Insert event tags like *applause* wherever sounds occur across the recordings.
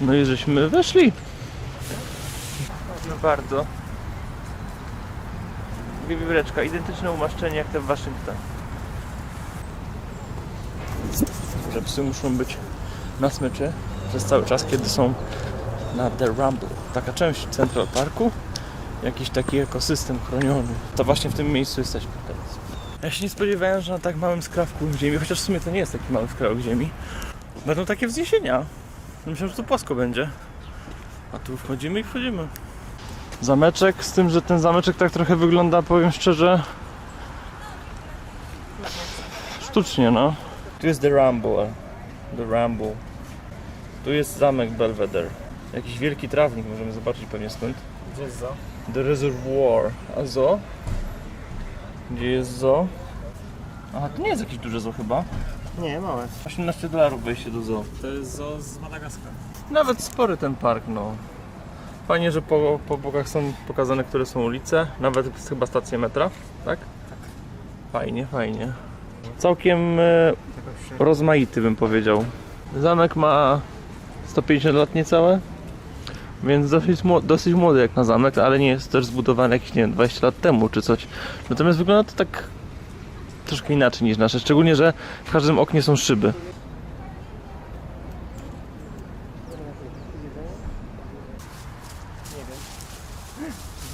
No i żeśmy weszli. Proszę bardzo. Wiewióreczka, identyczne umaszczenie jak te w Waszyngton. Że psy muszą być na smyczy przez cały czas, kiedy są na The Rumble. Taka część Central Parku, jakiś taki ekosystem chroniony. To właśnie w tym miejscu jesteśmy teraz. Ja się nie spodziewałem, że na tak małym skrawku ziemi, chociaż w sumie to nie jest taki mały skrawek ziemi, będą takie wzniesienia. Myślałem, że to płasko będzie. A tu wchodzimy i wchodzimy. Zameczek, z tym, że ten zameczek tak trochę wygląda, powiem szczerze, sztucznie, no. Tu jest The Rumble. The Rumble. Tu jest zamek Belvedere. Jakiś wielki trawnik, możemy zobaczyć pewnie stąd. Gdzie jest za? The Reservoir. A zoo? Gdzie jest zoo? Aha, to nie jest jakieś duże zoo chyba. Nie, małe. 18 dolarów wejście do zoo. To jest zo z Madagaskaru. Nawet spory ten park, no. Fajnie, że po, po bokach są pokazane, które są ulice. Nawet jest chyba stacje metra, tak? Tak. Fajnie, fajnie. Całkiem e, rozmaity bym powiedział. Zamek ma 150 lat niecałe, więc dosyć, dosyć młody jak na zamek, ale nie jest też zbudowany jakieś, nie wiem, 20 lat temu czy coś. Natomiast wygląda to tak troszkę inaczej niż nasze, szczególnie, że w każdym oknie są szyby.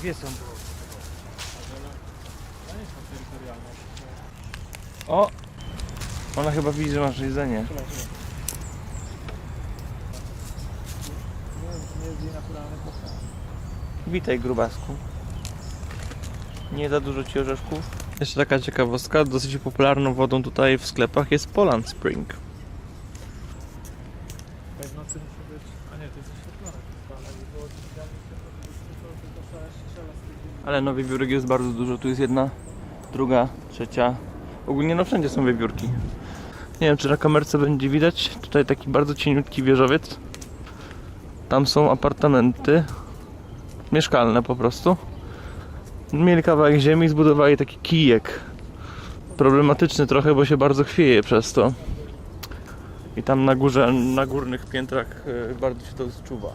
Dwie są. O! Ona chyba widzi, że masz jedzenie. Witaj grubasku. Nie za dużo ci orzeszków. Jeszcze taka ciekawostka, dosyć popularną wodą tutaj w sklepach jest Poland Spring. Tak w nocy musi być... A nie, to jest oświetlone. Ale nie było to tylko Ale no wiewiórek jest bardzo dużo, tu jest jedna, druga, trzecia. Ogólnie no wszędzie są wiewiórki. Nie wiem czy na kamerce będzie widać, tutaj taki bardzo cieniutki wieżowiec. Tam są apartamenty, mieszkalne po prostu. Mieli kawałek ziemi i zbudowali taki kijek. Problematyczny trochę, bo się bardzo chwieje przez to. I tam na górze, na górnych piętrach e, bardzo się to zczuwa.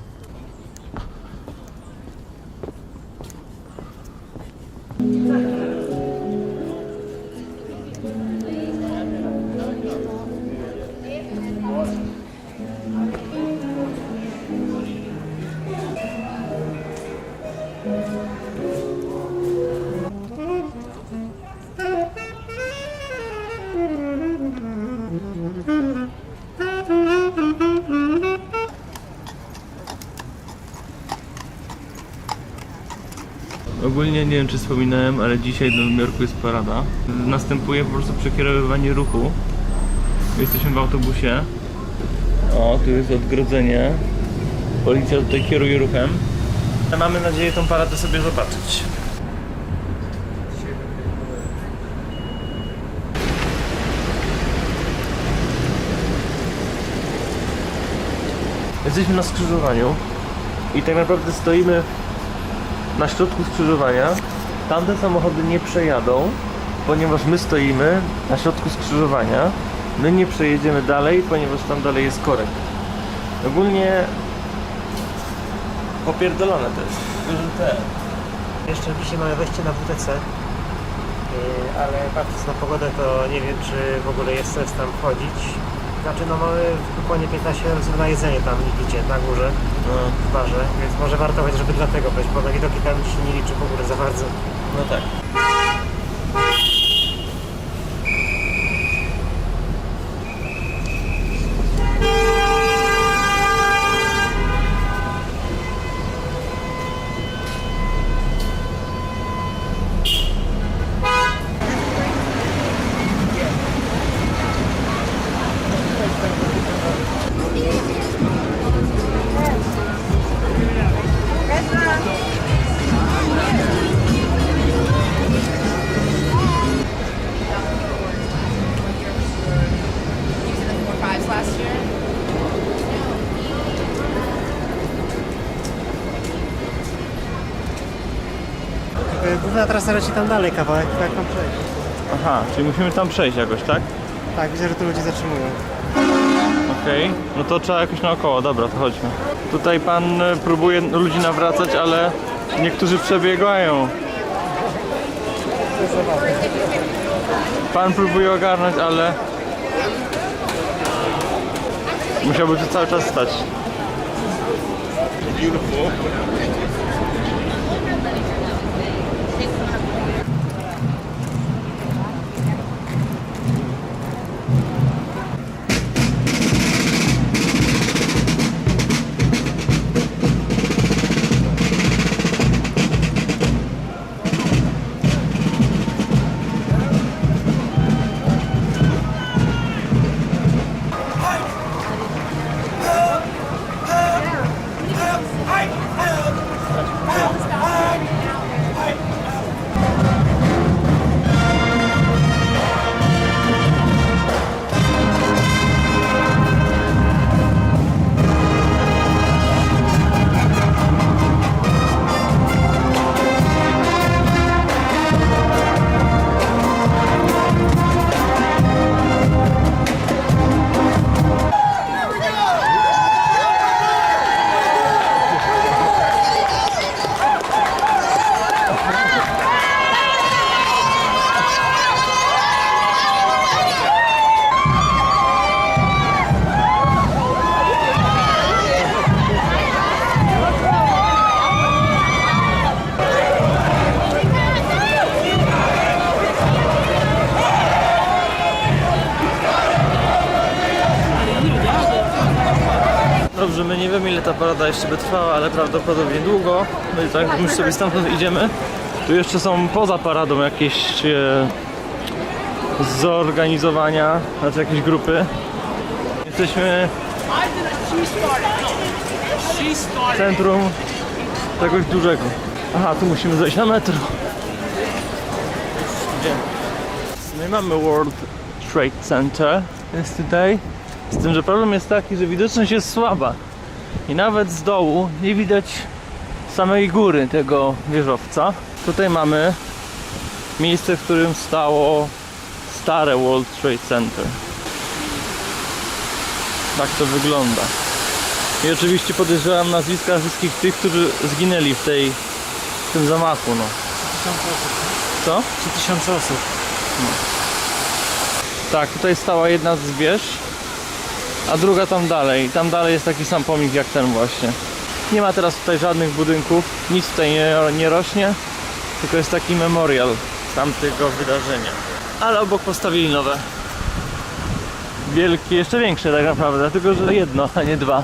Ogólnie nie wiem czy wspominałem, ale dzisiaj w Nowym Jorku jest parada. Następuje po prostu przekierowywanie ruchu. Jesteśmy w autobusie. O, tu jest odgrodzenie. Policja tutaj kieruje ruchem. Mamy nadzieję tą paradę sobie zobaczyć. Jesteśmy na skrzyżowaniu i tak naprawdę stoimy na środku skrzyżowania. Tamte samochody nie przejadą, ponieważ my stoimy na środku skrzyżowania. My nie przejedziemy dalej, ponieważ tam dalej jest korek. Ogólnie popierdolone to jest. Że te. Jeszcze dzisiaj mamy wejście na WTC. Yy, ale patrząc na pogodę, to nie wiem, czy w ogóle jest sens tam wchodzić. Znaczy, no mamy dokładnie 15 euro na jedzenie tam idzie na górze, No, w barze, więc może warto chociaż żeby dlatego wejść, bo na widoki tam się nie liczy w ogóle za bardzo. no tak. Trasa leci tam dalej kawałek, jak tam przejść. Aha, czyli musimy tam przejść jakoś, tak? Tak, widzę, że tu ludzie zatrzymują. Okej, no to trzeba jakoś naokoło, dobra, to chodźmy. Tutaj pan e, próbuje ludzi nawracać, ale niektórzy przebiegają. Pan próbuje ogarnąć, ale musiałby tu cały czas stać. Ta parada jeszcze by trwała, ale prawdopodobnie długo. No i tak już sobie stamtąd idziemy. Tu jeszcze są poza paradą jakieś e, zorganizowania, znaczy jakieś grupy. Jesteśmy w centrum czegoś dużego. Aha, tu musimy zejść na metro. Gdzie? No i mamy World Trade Center. Jest tutaj. Z tym, że problem jest taki, że widoczność jest słaba. I nawet z dołu nie widać samej góry tego wieżowca. Tutaj mamy miejsce, w którym stało stare World Trade Center. Tak to wygląda. I oczywiście podejrzewam nazwiska wszystkich tych, którzy zginęli w tej w tym zamachu, no. Co? 3000 osób. Tak, tutaj stała jedna z wież, a druga tam dalej. Tam dalej jest taki sam pomnik jak ten właśnie. Nie ma teraz tutaj żadnych budynków, nic tutaj nie, nie rośnie, tylko jest taki memorial z tamtego wydarzenia. Ale obok postawili nowe. Wielkie, jeszcze większe tak naprawdę, tylko że jedno, a nie dwa.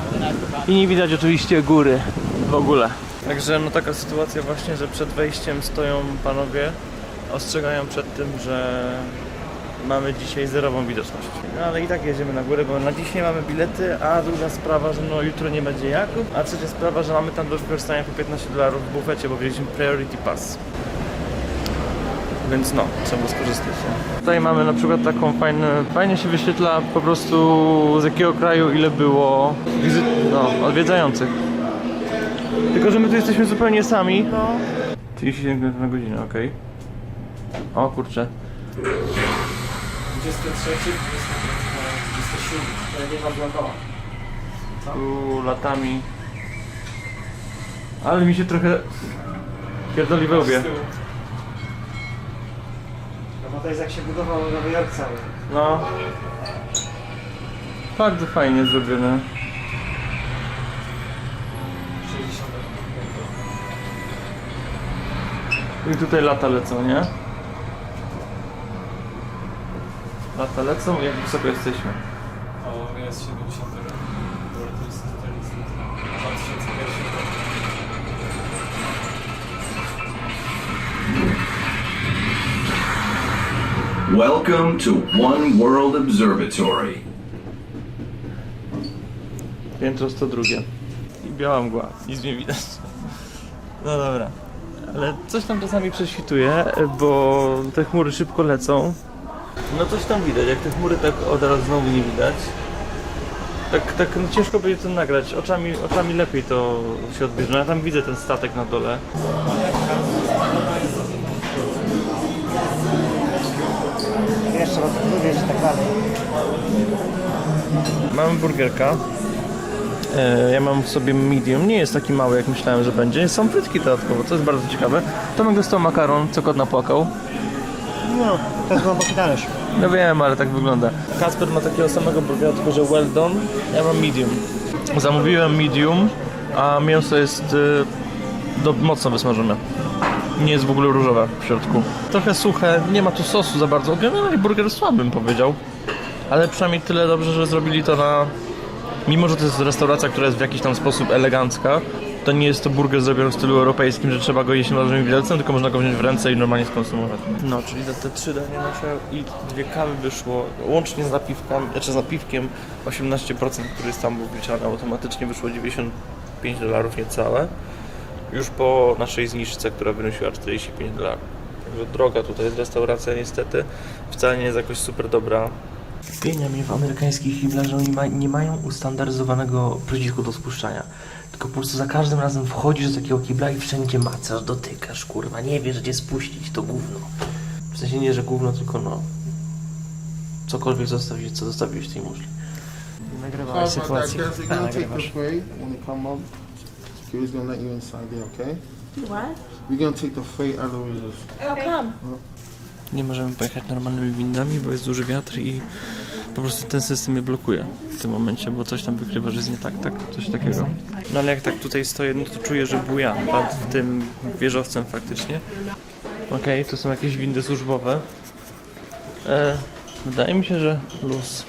I nie widać oczywiście góry w ogóle. Także no taka sytuacja właśnie, że przed wejściem stoją panowie, ostrzegają przed tym, że mamy dzisiaj zerową widoczność. No ale i tak jedziemy na górę, bo na dziś nie mamy bilety, a druga sprawa, że no jutro nie będzie jak, a trzecia sprawa, że mamy tam do wykorzystania po 15 dolarów w bufecie, bo wzięliśmy Priority Pass. Więc no, trzeba skorzystać. nie? Tutaj mamy na przykład taką fajną, fajnie się wyświetla po prostu z jakiego kraju ile było wizyt, no, odwiedzających. Tylko, że my tu jesteśmy zupełnie sami. No. 37 km na godzinę, okej. O kurczę. 23, 27. Ale nie ma dookoła. tu latami. Ale mi się trochę pierdoli we łbie. No bo to jest jak się budował Nowy Jork cały. No. Bardzo fajnie zrobione. 60. I tutaj lata lecą, nie? Lata lecą jak wysoko jesteśmy. O, jest 70 rok. To jest totalnie 2001 rok. Welcome to One World Observatory. Piętro 102. I biała mgła, nic nie widać. No dobra. Ale coś tam czasami prześwituje, bo te chmury szybko lecą. No coś tam widać, jak te chmury tak od razu znowu nie widać. Tak, tak no ciężko będzie to nagrać. Oczami, oczami lepiej to się odbierze. No ja tam widzę ten statek na dole. Jeszcze raz i tak dalej. mamy burgerka. E, Ja mam w sobie medium, nie jest taki mały jak myślałem, że będzie. Są frytki dodatkowo, co jest bardzo ciekawe. Tomek dostał makaron, co kot napłakał. No, to jest głęboki talerz. No wiem, ale tak wygląda. Kasper ma takiego samego burgera, tylko że well done. Ja mam medium. Zamówiłem medium, a mięso jest y, do, mocno wysmażone. Nie jest w ogóle różowe w środku. Trochę suche, nie ma tu sosu za bardzo. Generalnie burger słaby bym powiedział. Ale przynajmniej tyle dobrze, że zrobili to na... Mimo, że to jest restauracja, która jest w jakiś tam sposób elegancka, to nie jest to burger zrobiony w stylu europejskim, że trzeba go jeść nożem i widelcem, tylko można go wziąć w ręce i normalnie skonsumować. No, czyli te, te trzy dania nasze i dwie kawy wyszło, łącznie z napiwkami, znaczy z napiwkiem 18%, który jest tam wliczany automatycznie, wyszło 95 dolarów niecałe. Już po naszej zniżce, która wynosiła 45 dolarów. Także droga tutaj jest restauracja niestety, wcale nie jest jakoś super dobra. Pienia mnie w amerykańskich Hitlerze, oni ma, nie mają ustandaryzowanego przycisku do spuszczania. Tylko po prostu za każdym razem wchodzisz do takiego kibla i wszędzie macasz, dotykasz, kurwa, nie wiesz gdzie spuścić to gówno. W sensie nie, że gówno, tylko no... Cokolwiek zostawić, co zostawiłeś w tej muszli. Nagrywałeś sytuację. The nagrywasz. Security's gonna let you inside there, okay? What? We're gonna take the freight out of the reserve. How come? Nie możemy pojechać normalnymi windami, bo jest duży wiatr i po prostu ten system mnie blokuje w tym momencie, bo coś tam wykrywa, że jest nie tak, tak, coś takiego. No ale jak tak tutaj stoję, no to czuję, że buja nad tym wieżowcem faktycznie. Okej, tu są jakieś windy służbowe. E, wydaje mi się, że luz.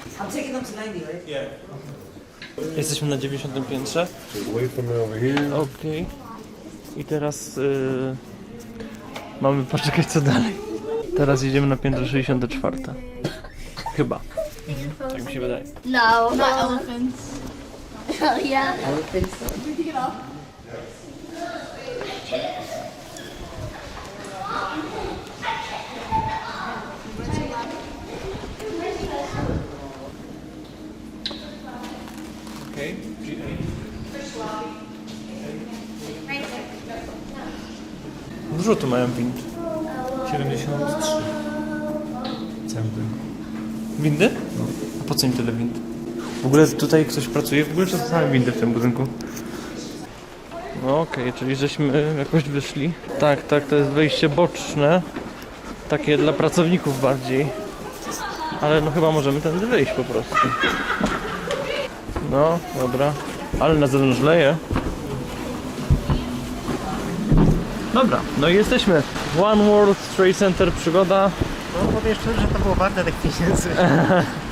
Jesteśmy na 90 piętrze. Okej. I teraz y, mamy poczekać co dalej. Teraz jedziemy na piętro 64. Chyba. Tak mi się wydaje. No, not elephants. Oh yeah. Okej. Dużo tu mają wind. 73. Centy. Windy? A po co im tyle wind? W ogóle tutaj ktoś pracuje? W ogóle czy to same windy w tym budynku? No okej, czyli żeśmy jakoś wyszli. Tak, tak, to jest wejście boczne. Takie dla pracowników bardziej. Ale no chyba możemy tędy wyjść po prostu. No, dobra. Ale na zewnątrz leje. Dobra, no i jesteśmy. One World Trade Center przygoda. No powiem szczerze, że to było warte tych pieniędzy. *laughs*